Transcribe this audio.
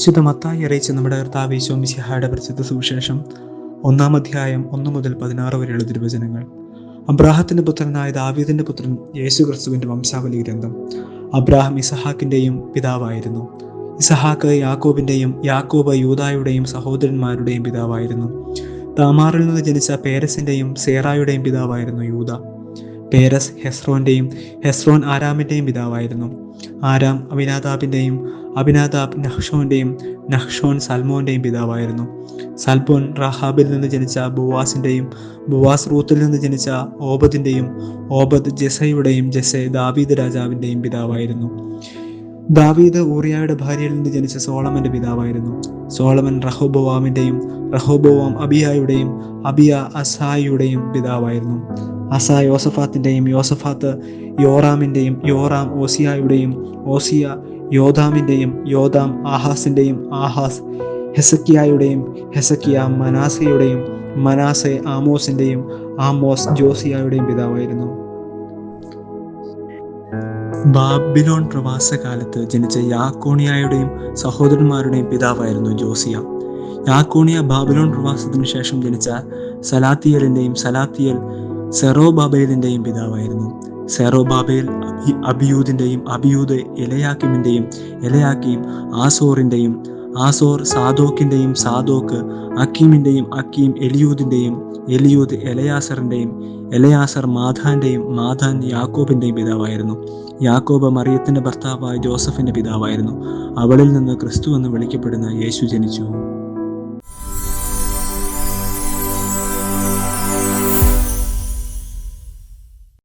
വിശുദ്ധ മത്തായി അറിയിച്ച നമ്മുടെ കർത്താവ് ഈശോ മിശിഹായുടെ പ്രസിദ്ധ സുവിശേഷം ഒന്നാം അധ്യായം ഒന്ന് മുതൽ പതിനാറ് വരെയുള്ള തിരുവചനങ്ങൾ. അബ്രാഹത്തിന്റെ പുത്രനായ ദാവീദിന്റെ പുത്രൻ യേശു ക്രിസ്തുവിന്റെ വംശാവലി ഗ്രന്ഥം. അബ്രാഹം ഇസഹാക്കിന്റെയും പിതാവായിരുന്നു. ഇസഹാക്ക് യാക്കോബിന്റെയും യാക്കോബ് യൂതായുടെയും സഹോദരന്മാരുടെയും പിതാവായിരുന്നു. താമാറിൽ നിന്ന് ജനിച്ച പേരസിന്റെയും സേറായുടെയും പിതാവായിരുന്നു യൂത പേരസ് ഹെസ്രോന്റെയും ഹെസ്രോൻ ആരാമിന്റെയും പിതാവായിരുന്നു. ആരാം അഭിനാദാബിന്റെയും അഭിനാദാബ് നഹ്ഷോന്റെയും നഹ്ഷോൻ സൽമോന്റെയും പിതാവായിരുന്നു. സൽപോൻ റഹാബിൽ നിന്ന് ജനിച്ച ബുവാസിന്റെയും ബുവാസ് റൂത്തിൽ നിന്ന് ജനിച്ച ഓബദിന്റെയും ഓബദ് ജെസയുടെയും ജെസെ ദാവീദ് രാജാവിന്റെയും പിതാവായിരുന്നു. ദാവീദ് ഊറിയായുടെ ഭാര്യയിൽ നിന്ന് ജനിച്ച സോളമന്റെ പിതാവായിരുന്നു. സോളമൻ റഹോബോവാമിന്റെയും റഹോബോവാം അബിയായുടെയും അബിയ അസായിയുടെയും പിതാവായിരുന്നു. അസ യോസഫാത്തിന്റെയും യോസഫാത്ത് യോറാമിന്റെയും യോറാം ഓസിയായുടെയും ഓസിയ യോധാമിന്റെയും യോധാം ആഹാസിന്റെയും ആഹാസ് ഹെസക്കിയായുടെയും ഹെസക്കിയ മനാസയുടെയും മനാസെ ആമോസിന്റെയും ആമോസ് ജോസിയായുടെയും പിതാവായിരുന്നു. ബാബിലോൺ പ്രവാസകാലത്ത് ജനിച്ച യാക്കോണിയായുടെയും സഹോദരന്മാരുടെയും പിതാവായിരുന്നു ജോസിയ. യാക്കോണിയ ബാബിലോൺ പ്രവാസത്തിനു ശേഷം ജനിച്ച സലാത്തിയലിന്റെയും സലാത്തിയൽ സെറോ ബാബേലിന്റെയും പിതാവായിരുന്നു. സെറോബാബേൽ അബിയൂദിന്റെയും അബിയൂദ് എലയാക്കിമിന്റെയും എലയാക്കിയും ആസോറിന്റെയും ആസോർ സാദോക്കിന്റെയും സാദോക്ക് അക്കീമിന്റെയും അക്കീം എലിയൂദിന്റെയും എലിയൂദ് എലയാസറിന്റെയും എലയാസർ മാധാന്റെയും മാധാൻ യാക്കോബിന്റെയും പിതാവായിരുന്നു. യാക്കോബ് മറിയത്തിന്റെ ഭർത്താവായ ജോസഫിന്റെ പിതാവായിരുന്നു. അവളിൽ നിന്ന് ക്രിസ്തു എന്ന് വിളിക്കപ്പെടുന്ന യേശു ജനിച്ചു.